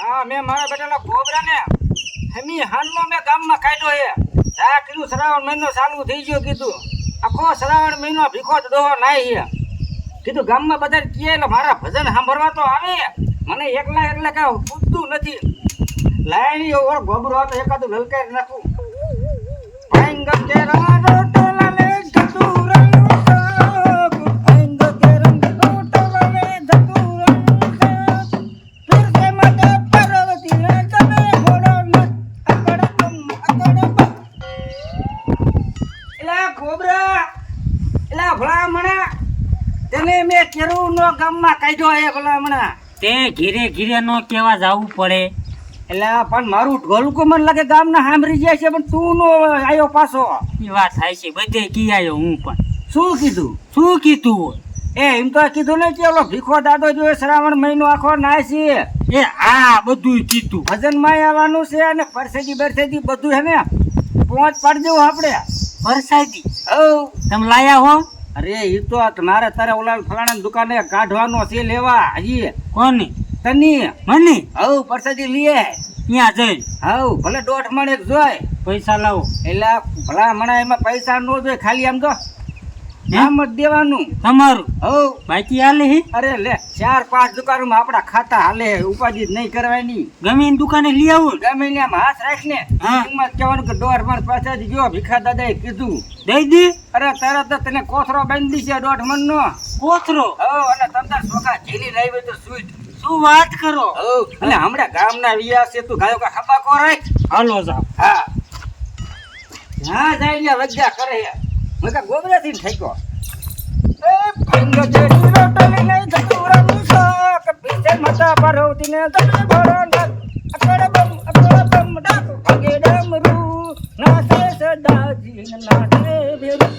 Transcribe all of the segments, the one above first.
હા મેં મારા બેટાના ગોબરાને હમી હાનનો મેં ગામમાં કાઢ્યો હે હા કીધું, શ્રાવણ મહિનો ચાલુ થઈ ગયો, કીધું. આખો શ્રાવણ મહિનો ભીખો દોહો નાય હે કીધું, ગામમાં બધા કહે એટલે મારા ભજન સાંભળવા તો આવે. મને એકલા એકલા કાંઈ પૂછતું નથી. લાયની ઓર ગોબરો હતો, એકાદું લલકાઈ નાખું. ભાંગ કેરા રોટલા કાઢ્યો હે હમણાં. તે ઘીરે ઘીરે નો કેવા જવું પડે. એટલે પણ મારું ઢોલકું મને લાગે ગામના સાંભળી જાય છે પણ તું નો આવ્યો પાછો. એ વાત થાય છે બધે કી આવ્યો હું પણ. શું કીધું? શું કીધું એ એમ તો કીધું ને કે ઓલો ભીખો દાદો જો શ્રાવણ મહિનો આખો નાય છે. એ આ બધું કીધું. ભજનમાં આવવાનું છે અને પરસેદી બરસેદી બધું હે ને પહોંચ પાડી દેવું આપણે. વરસાદી હવ તમે લાયા હો? અરે એ તો મારે તારે ઓલા ફલાણા દુકાને કાઢવાનો છે લેવા. હજી. કોની? તની. મની? હવ પરસાદી લીએ ત્યાં જઈ? હવ ભલે દોઢ મણ એક જોય. પૈસા લાવો. એટલે ભલા મણા એમાં પૈસા નો જોઈએ ખાલી આમ તો નામ મત દેવાનું. તમારું હવ બાકી હાલે હે? અરે લે ચાર પાંચ દુકાનોમાં આપણા ખાતા હાલે ઉપાધિ નહીં કરવાની. ગમે દુકાને લઈ આવું ગમે ને આમ હાથ રાખ ને હા. એમાં કહેવાનું કે દોઢ મણ પાછળ ગયો ભીખા દાદાએ કીધું. દઈ દે. અરે તરત તને કોથરો બાંધી છે દોઢ મણ નો કોથરો? હવ અને તમતાર સોખા ઝીલી લાવી તો શું વાત કરો? હવ અને હમણાં ગામના વિયા છે તું ગાયો કા ખબાકો રાખ હાલો જાવ હા. હા જાય વજ્જા કરે મેં કા ગોબરાથી એ ભંગ જેડી રોટલી લઈ ધતુરાનું શાક પીછે મતા પરોતી ને તમે ભરો અકડ બમ અકડ બમ ડાક ભાગે ડમરૂ. નાસે સદાજી ને નાસે બેરું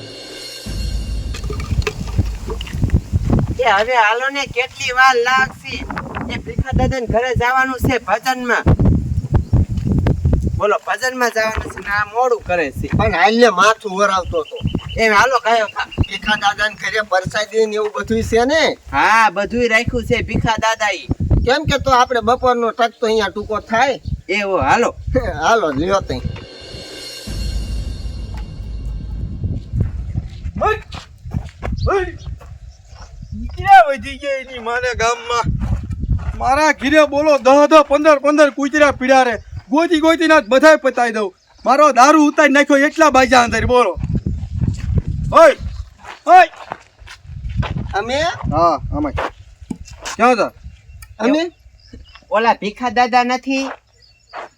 એ હવે હાલો ને કેટલી વાર લાગશે? એ ભીખા દાદા ઘરે જવાનું છે ભજનમાં. બોલો ભજનમાં જવાનું છે ના મોડું કરે છે. પણ હાલને માથું વરાવતો હતો. એમ હાલો કયો. ભીખા દાદાને ઘરે પરસાદી ને એવું બધું છે ને? હા બધુંય રાખ્યું છે ભીખા દાદા કેમ કે તો આપણે બપોરનો ટક તો અહીંયા ટૂંકો થાય. એવો હાલો. હાલો લ્યો તઈ. ક્યાં વધી ગયા એની મારે ગામમાં. મારા ઘીરે બોલો દહ દહ પંદર પંદર કૂતરા પીડા રે ગોતી ગોતી ના બધાય પતાવી દઉં. મારો દારૂ ઉતારી નાખ્યો એટલા બાજા અંદર બોલો. ઓય! ઓય! અમે? હા આમાં ક્યાં હતા? અમે? ઓલા ભીખા દાદા નથી?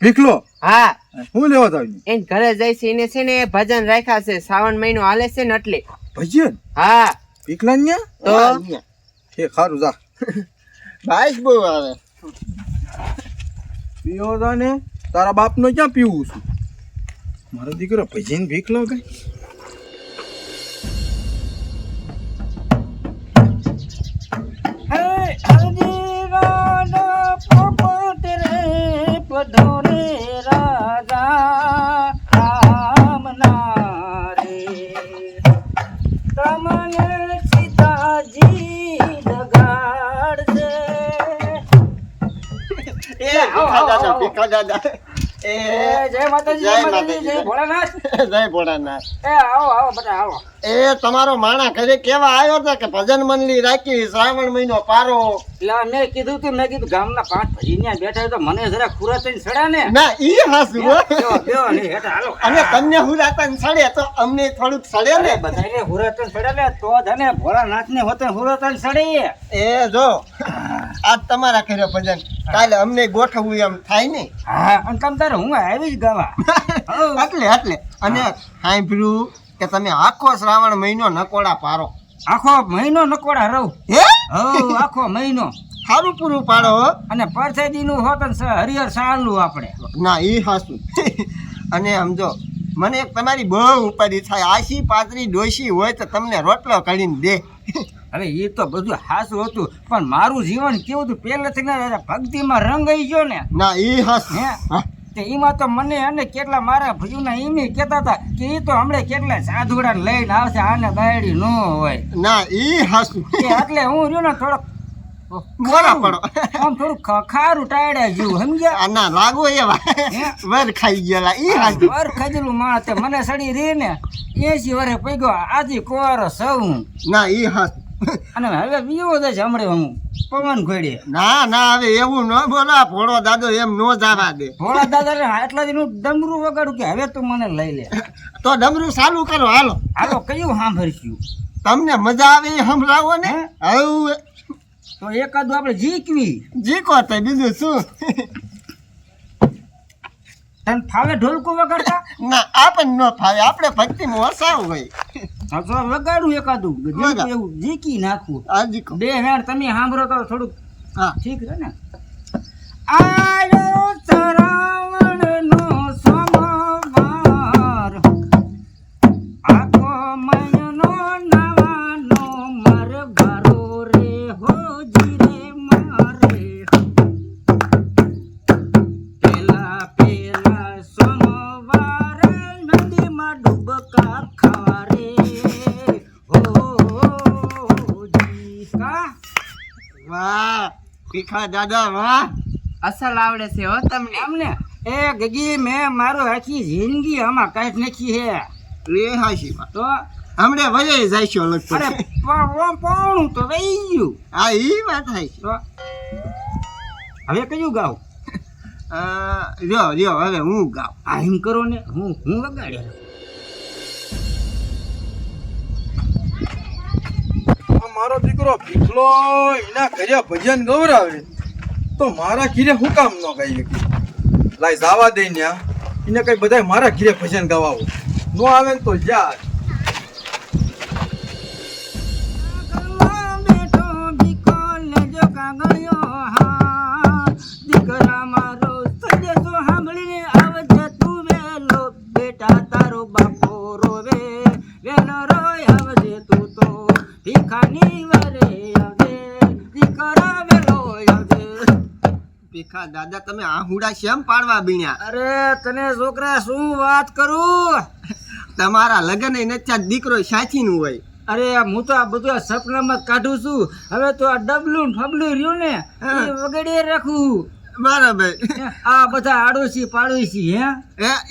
ભીખલો? હા. હું લેવા જાવ એને? ઘરે જઈશ એને છે ને ભજન રાખ્યા છે. શ્રાવણ મહિનો હાલે છે ને એટલે. ભજન? હા. ભીખલા ને તો? એ ખારું જા. ભાઈ બહુ આવે. પીવો જા ને. તારા બાપનો ક્યાં પીવું છું? મારો દીકરો ભજન ભીખલો કઈ ભીખા દાદા ભીખા દાદા એ ભોળાનાથ. ભોળાનાથ. તમારો માણા ઘરે કેવા આવ્યો હતો કે ભજન મંડળી રાખી શ્રાવણ મહિનો પારો. એટલે મેં કીધું તું મેં કીધું ગામના પાંચ ભજીયા બેઠા તો મને જરા ખુરા થઈને સડા ને. ના ઈ હાસુ ને. અને તમને હુરાતન સડે તો અમને થોડુંક સડે ને? બધાયને હુરાતન સડે ને તો જ ને ભોળાનાથને હોતે હુરાતન સડે એ જો. આજ તમારા કર્યો ભજન. કાલે અમને ગોઠવવું એમ થાય ને હા અને તમ તારે હું આવી જ ગાવા. આટલે એટલે એટલે. અને સાંભળ્યું કે તમે આખો શ્રાવણ મહિનો નકોડા પારો. આખો મહિનો નકોડા રહું. હે? આખો મહિનો. સારું પૂરું પાડો અને પરસેદી નું હોત હરિહર સારું આપણે. ના એ હાસું. અને સમજો મને એક તમારી બહુ ઉપાધિ થાય. આશી પાતરી ડોશી હોય તો તમને રોટલો કાઢીને દે. હવે એ તો બધું હાસું હતું. પણ મારું જીવન કેવું હતું? પહેલેથી ને ભક્તિમાં રંગ આવી ગયો ને. ના એ હાસ હે? તે એમાં તો મને અને કેટલા મારા ભજુના એમી કહેતા હતા કે એ તો હમણાં કેટલા સાધુડા લઈને આવશે આને બાયડી ન હોય. ના એ હાસું એટલે હું રહ્યો ને થોડોક મોરા પડો. આમ થોડું ખારું ટાયડા જેવું સમજ્યા? ના લાગો એવા વર ખાઈ ગયેલા એ હાજુ વાર ખાધેલું માણસ મને સડી રે ને. એસી વરે પૈગો આજે કોરો સૌ ના ઈ હાસ અને હવે બીજો દે હમણે હું પવન ખોડી ના ના હવે એવું ન બોલા ભોળો દાદો એમ નો જવા દે. ભોળા દાદા એટલા દિન ડમરું વગાડું કે હવે તું મને લઈ લે. તો ડમરું ચાલુ કરો હાલો. હાલો કયું સાંભળશું? તમને મજા આવે એ સંભળાવો ને? હવે તો એકાદું આપણે જીકવી જીકો તો બીજું શું? તને ફાવે ઢોલકું વગાડતા? ના આપણને ન ફાવે આપણે ભક્તિમાં વસાવું હોય. વગાડું એકાદું. એવું જીકી નાખું. આ બે હેણ તમે સાંભળો તો થોડુંક હા. ઠીક છે ને? આયો દાદા વાહ. અસલ આવડે છે હો તમને. અમને? એ ગગી મેં મારું આખી જિંદગી આમાં કાઢી નથી હે રે હાશી તો? હમણે વજે જાય છે અરે લગભગ પણ પણ તો રહી ગયું. હા એ વાત થાય છે. તો? હવે કયું ગાવ? જો રહ્યો હવે હું ગાઉં આ એમ કરો ને હું હું વગાડ્યા મારો દીકરો ભીખલો એના ઘરે ભજન ગૌરાવે તો મારા ઘીરે હું કામ ન ગાઈ શકી? લાય જવા દે ન્યા. એને કઈ બધાય મારા ઘીરે ભજન ગવાવો. ન આવે ને તો જા. ભીખા દાદા તમે આહુડા શેમ પાડવા બીણ્યા? અરે તને છોકરા શું વાત કરું? તમારા લગ્ન એ નચ્ચા દીકરો સાચીનું હોય. અરે હું તો આ બધું સપનામાં કાઢું છું. હવે તો આ ડબલું ફબલું રહ્યું ને. એ વગડે રાખું. બરાબર. આ બધા આડોશી પાડોશી હે?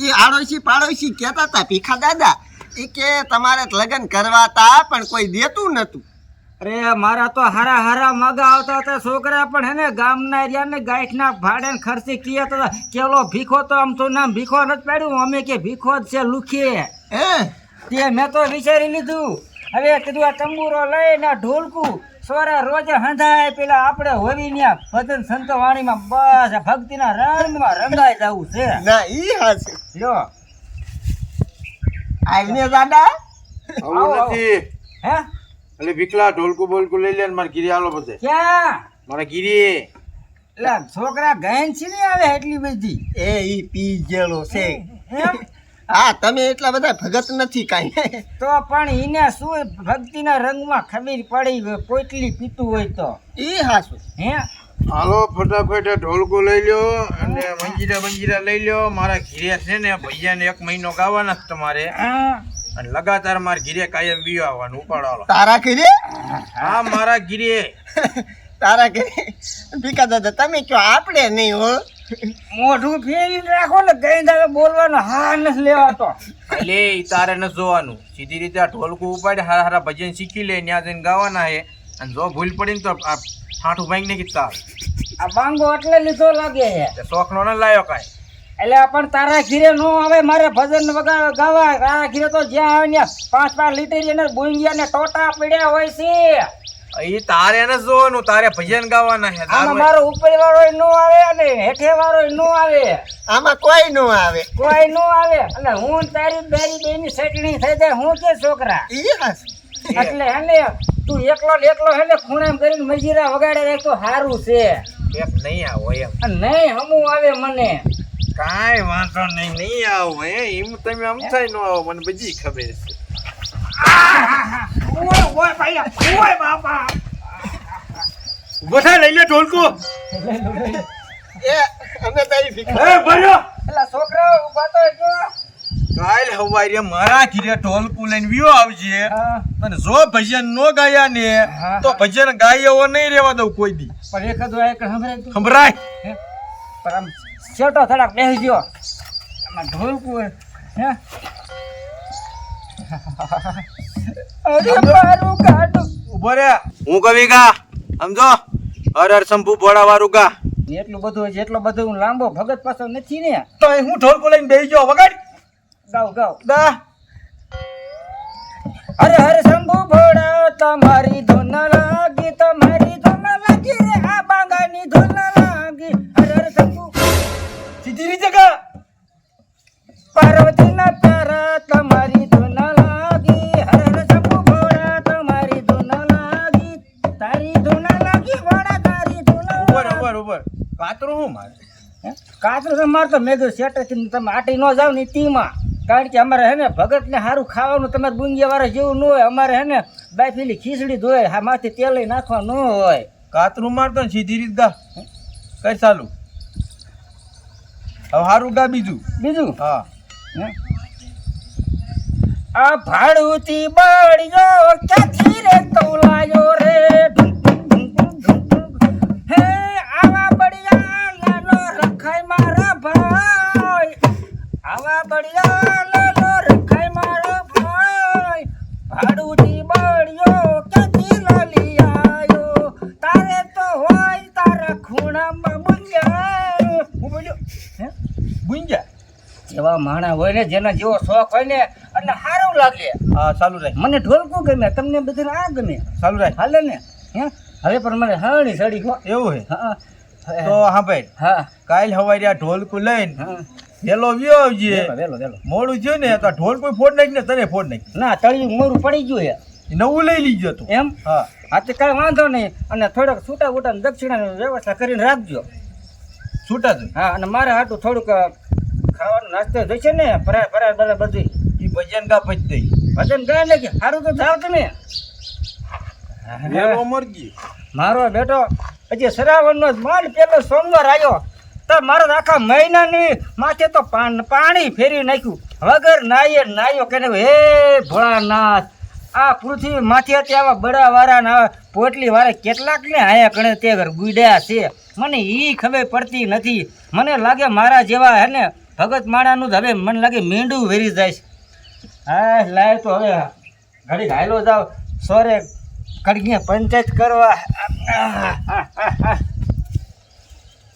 એ આડોશી પાડોશી કહેતા હતા ભીખા દાદા. એ કે તમારે લગ્ન કરવા તા પણ કોઈ દેતું નતું. અરે મારા તો હારા હારા મગા આવતા હતા. છોકરા પણ હે ને ગામના રહ્યા ને ગાંઠના ભાડે ને ખર્ચે કિયા હતા કેલો ભીખો તો આમ તો નામ ભીખો નથી પાડ્યું. અમે કે ભીખો જ છે લુખીએ. હે? તે મેં તો વિચારી લીધું. હવે કીધું આ તંબુરો લઈને ઢોલકું. સોરા રોજે હંધાય પેલા આપણે હોવી ન્યા ભજન સંતો વાણીમાં બસ ભક્તિના રંગમાં રંગાઈ જવું છે. ના ઈ હાસે લ્યો આઈને દાદા? આવો. નથી. હે? એટલે વિકલા ઢોલકું બોલકું લઈ લે ને મારા ગીરી આલો બધે. ક્યાં? મારા ગીરી એટલે છોકરા ગયન છે ને આવે એટલી બધી? એ ઈ પી ગયેલો છે. એમ? હા તમે એટલા બધા ભગત નથી કાંઈ. તો પણ એને શું ભક્તિના રંગમાં ખમીર પડી પોટલી પીતું હોય તો? એ હાસું હે? હાલો ફટાફટ ઢોલકો લઈ લ્યો અને મંજીરા મંજીરા લઈ લ્યો. મારા ઘીરે છે ને ભૈયાને એક મહિનો ગાવાના જ તમારે. હા. અને લગાતાર મારા ઘીરે કાયમ વીયો આવવાનું ઉપાડો તારા ઘરે? હા મારા ઘીરે. તારા ઘરે? ભીખા દાદા તમે કયો આપણે નહીં હો? મોઢું ફેરીને રાખો ને ગઈ દાવે બોલવાનો હા નથી લેવાતો. એટલે તારે ન જોવાનું. સીધી રીતે આ ઢોલકું ઉપાડી હારા હારા ભજન શીખી લે ત્યાં જઈને ગાવાના હે. અને જો ભૂલ પડી ને તો આ ફાંઠું ભાઈ ને કીધા આ બાંગો એટલે લીધો લાગે છે શોખ નો ન લાયો કાંઈ. એટલે પણ તારા ઘીરે નો આવે મારે ભજન વગા ગાવા. તારા ઘીરે તો જ્યાં આવે ને પાંચ પાંચ લીટર એને બુંગિયા ને ટોટા પડ્યા હોય છે. એ તારે ને જોવાનું તારે ભજન ગાવાના છે આમાં મારો ઉપર વાળો નો આવે અને હેઠે વાળો નો આવે. આમાં કોઈ નો આવે. કોઈ નો આવે. અને હું તારી બેરી બેની સેટણી થઈ જાય હું કે છોકરા? એટલે હેને તું એકલો એકલો હેલે ખૂણામ કરીને મજીરા વગાડે તો સારું છે. એક નહીં આવો એમ. નહીં હમું આવે મને. કાંઈ વાંધો નહીં નહીં આવો હે? એમ તમે આમ થાય નો આવો મને બધી ખબર છે. ઓય ઓય ભાઈ ઓય બાપા. ઊભો થાય લઈ લે ઢોલકો. એ અમે તારી ભીખા એ ભર્યો. એલા છોકરા ઊભા તો જો કાલ હવારે મારા ઘીરે ઢોલકું લઈને વિયો આવજે. અને જો ભજન નો ગાયા ને તો ભજન ગાય એવો નહીં રેવા દઉં કોઈ દી. પણ એક જ સંભળાય? પણ આમ શેટો થોડાક બેસી ગયો. આમાં ઢોલકું હે? અરે મારું કાઢું. ઊભો રે. હું કવિ ગા? સમજો? હર હર શંભુ ભોળા વાળું ગા. એટલું બધું જેટલો બધું હું લાંબો ભગત પાછો નથી ને. તો હું ઢોલકું લઈને બેસી ગયો વગાડ. ગાવ ગાવ. ગા. અરે હર શંભુ ભોળા તમારી કાતરું તો મારે મેં કીધું શેટેથી તમે આટી ન જાવ ને તીમાં કારણ કે અમારે હે ને ભગત ને સારું ખાવાનું તમારે બુંગિયા વાળા જેવું ન હોય. અમારે હે ને બાફેલી ખીચડી ધોય હા માથે તેલ નાખવા ન હોય. કાતરું મારતો ને સીધી રીત ગા કઈ ચાલુ? હવે હારું ગા બીજું. બીજું? હા. હે? આ ભાડુતી બળ્યો ક્યાંથી રે તોલાયો માણા હોય ને જેના જેવો શોખ હોય ને એટલે સારું લાગે. હા ચાલુ રાખ. મને ઢોલકું ગમે તમને બધું આ ગમે. ચાલુ રાખ. હાલે ને? હે? હવે પણ મને હાણી સડી હો એવું હે? હા. તો હા ભાઈ હા. કાલ હવારે આ ઢોલકું લઈને વેલો વ્યો આવજે. વેલો વેલો મોડું થયું ને તો ઢોલ કોઈ ફોડ નાખ ને તને ફોડ નાખ. ના તળિયું મોરું પડી ગયું હે. નવું લઈ લીજો તું એમ? હા. આ તો કાંઈ વાંધો નહીં. અને થોડોક છૂટા બૂટા દક્ષિણાની વ્યવસ્થા કરીને રાખજો. છૂટા હા અને મારે હાટું થોડુંક ખાવાનું નાસ્તો જોઈશે ને? ફરાર ફરાર બધા બધું. એ ભજન ગા પછી દઈ. ભજન ગા ને કે સારું તો થાવ તમે. મારો બેટો હજી શ્રાવણનો જ માલ પેલો સોમવાર આવ્યો. તો મારો તો આખા મહિનાની માથે તો પાન- પાણી ફેરવી નાખ્યું. વગર નાયે નાયો કે હે ભોળાનાથ આ પૃથ્વી માથે આવા બડા વાળા ના પોટલી વાળા કેટલાક ને આયા કણે તે ઘર ગુડ્યા છે. મને ઈ ખબર પડતી નથી. મને લાગે મારા જેવા હે ને ભગત માણાનું જ હવે મને લાગે મીંડું વેરી જાય છે. હા લાય તો હવે ઘડી હાલો જાવ સોરે કડગીયા પંચાયત કરવા.